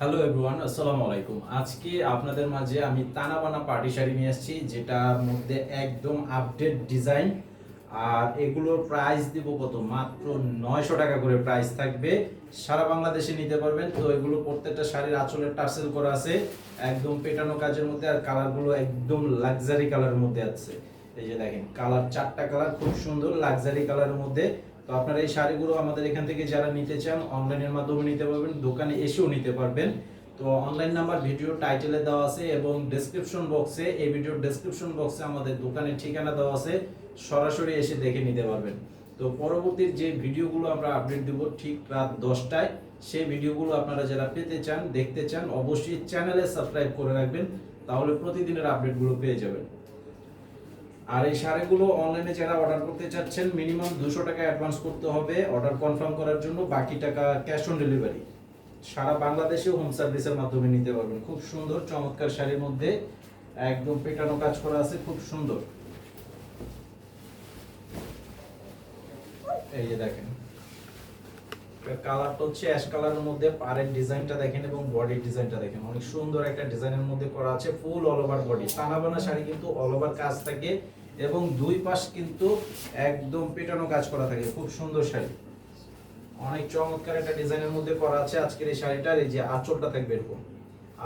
Hello everyone আসসালামু আলাইকুম। আজকে আপনাদের মাঝে আমি তানাবানা পার্টি শাড়ি নিয়ে আসছি, যেটার মধ্যে একদম আপডেট ডিজাইন আর এগুলোর প্রাইস দিব কত? মাত্র নয়শো টাকা করে প্রাইস থাকবে। সারা বাংলাদেশে নিতে পারবেন। তো এগুলো প্রত্যেকটা শাড়ির আঁচলের টার্সেল করা আছে। একদম পেটানো কাজের মধ্যে আর কালারগুলো একদম লাক্সারি কালারের মধ্যে আছে। এই যে দেখেন কালার চারটা কালার খুব সুন্দর লাক্সারি কালারের মধ্যে। তো আপনারা এই শাড়িগুলো আমাদের এখান থেকে যারা নিতে চান, অনলাইনের মাধ্যমে নিতে পারবেন, দোকানে এসেও নিতে পারবেন। তো অনলাইন নাম্বার ভিডিও টাইটেলে দেওয়া আছে এবং ডেসক্রিপশন বক্সে এই ভিডিওর ডেসক্রিপশন বক্সে আমাদের দোকানের ঠিকানা দেওয়া আছে। সরাসরি এসে দেখে নিতে পারবেন। তো পরবর্তী যে ভিডিওগুলো আমরা আপডেট দেব ঠিক রাত দশটায়, সেই ভিডিওগুলো আপনারা যারা পেতে চান, দেখতে চান, অবশ্যই চ্যানেলে সাবস্ক্রাইব করে রাখবেন, তাহলে প্রতিদিনের আপডেটগুলো পেয়ে যাবেন। আর এই শাড়িগুলো অনলাইনে যারা অর্ডার করতে চাচ্ছেন মিনিমাম দুশো টাকা অ্যাডভান্স করতে হবে। অর্ডার কনফার্ম করার জন্য বাকি টাকা ক্যাশ অন ডেলিভারি সারা বাংলাদেশে হোম সার্ভিসের মাধ্যমে নিতে পারবেন। খুব সুন্দর, চমৎকার শাড়ির মধ্যে একদম পেটানো কাজ করা আছে, খুব সুন্দর। এই যে দেখেন। কালারটা হচ্ছে অ্যাশ কালারের মধ্যে, পাড়ের ডিজাইনটা দেখেন এবং বডির ডিজাইনটা দেখেন। অনেক সুন্দর একটা ডিজাইনের মধ্যে করা আছে ফুল অল ওভার বডি তানাবানা শাড়ি কিন্তু অল ওভার কাজ থাকে এবং দুই পাশ কিন্তু একদম পেটানো কাজ করা থাকে, খুব সুন্দর শাড়ি। অনেক চমৎকার একটা ডিজাইনের মধ্যে করা আছে আজকের এই শাড়িটার, এই যে আঁচলটা থাকবে এরকম।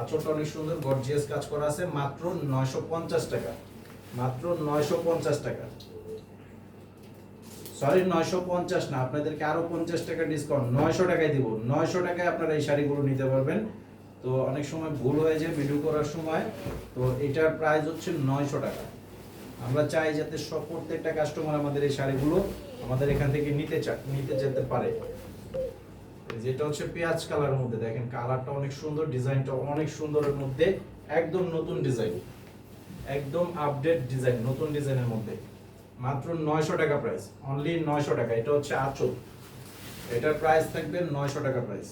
আঁচলটা অনেক সুন্দর গর্জিয়াস কাজ করা আছে, মাত্র নয়শো পঞ্চাশ টাকা। মাত্র নয়শো পঞ্চাশ টাকা। সরি, নয়শো পঞ্চাশ না, আপনাদেরকে আরও পঞ্চাশ টাকা ডিসকাউন্ট নয়শো টাকায় দিব। নয়শো টাকায় আপনারা এই শাড়িগুলো নিতে পারবেন। তো অনেক সময় ভুল হয়ে যায় ভিডিও করার সময়। তো এটার প্রাইস হচ্ছে নয়শো টাকা। আমরা চাই যাতে সব প্রত্যেকটা কাস্টমার আমাদের এই শাড়িগুলো আমাদের এখান থেকে নিতে চা, নিতে যেতে পারে। যেটা হচ্ছে পেঁয়াজ কালারের মধ্যে, দেখেন কালারটা অনেক সুন্দর, ডিজাইনটা অনেক সুন্দরের মধ্যে, একদম নতুন ডিজাইন। একদম আপডেট ডিজাইন, নতুন ডিজাইনের মধ্যে। মাত্র নয়শো টাকা প্রাইস অনলি নয়শো টাকা, এটা হচ্ছে আঁচল। এটার প্রাইস থাকবে নয়শো টাকা প্রাইস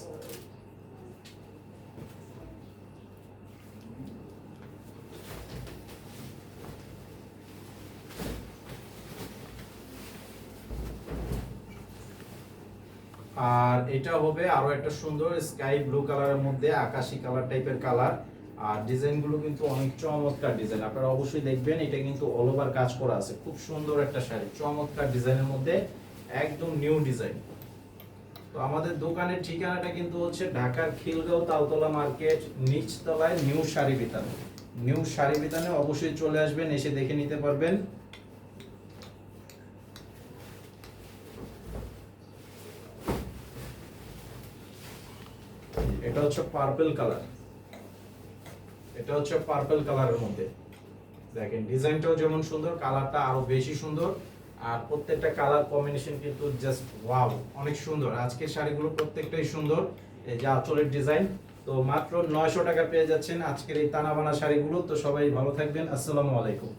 আর এটা হবে আরও একটা সুন্দর স্কাই ব্লু কালারের মধ্যে আকাশি কালার টাইপের কালার আর ডিজাইনগুলো কিন্তু অনেক চমৎকার ডিজাইন আপনারা অবশ্যই দেখবেন, এটা কিন্তু অল ওভার কাজ করা আছে। খুব সুন্দর একটা শাড়ি, চমৎকার ডিজাইনের মধ্যে একদম নিউ ডিজাইন তো আমাদের দোকানের ঠিকানাটা কিন্তু হচ্ছে ঢাকার খিলগাঁও তালতলা মার্কেট, নিচতলায় নিউ শাড়ি বিতান। নিউ শাড়ি বিতানে অবশ্যই চলে আসবেন, এসে দেখে নিতে পারবেন। এটা হচ্ছে পার্পল কালার এটা হচ্ছে পার্পল কালারের মধ্যে। দেখেন, ডিজাইনটাও যেমন সুন্দর কালারটা আরও বেশি সুন্দর। আর প্রত্যেকটা কালার কম্বিনেশন কিন্তু জাস্ট ওয়াও অনেক সুন্দর। আজকের শাড়িগুলো প্রত্যেকটাই সুন্দর। এই যে আঁচলের ডিজাইন। তো মাত্র নয়শো টাকা পেয়ে যাচ্ছেন আজকের এই তানাবানা শাড়িগুলো। তো সবাই ভালো থাকবেন। আসসালামু আলাইকুম।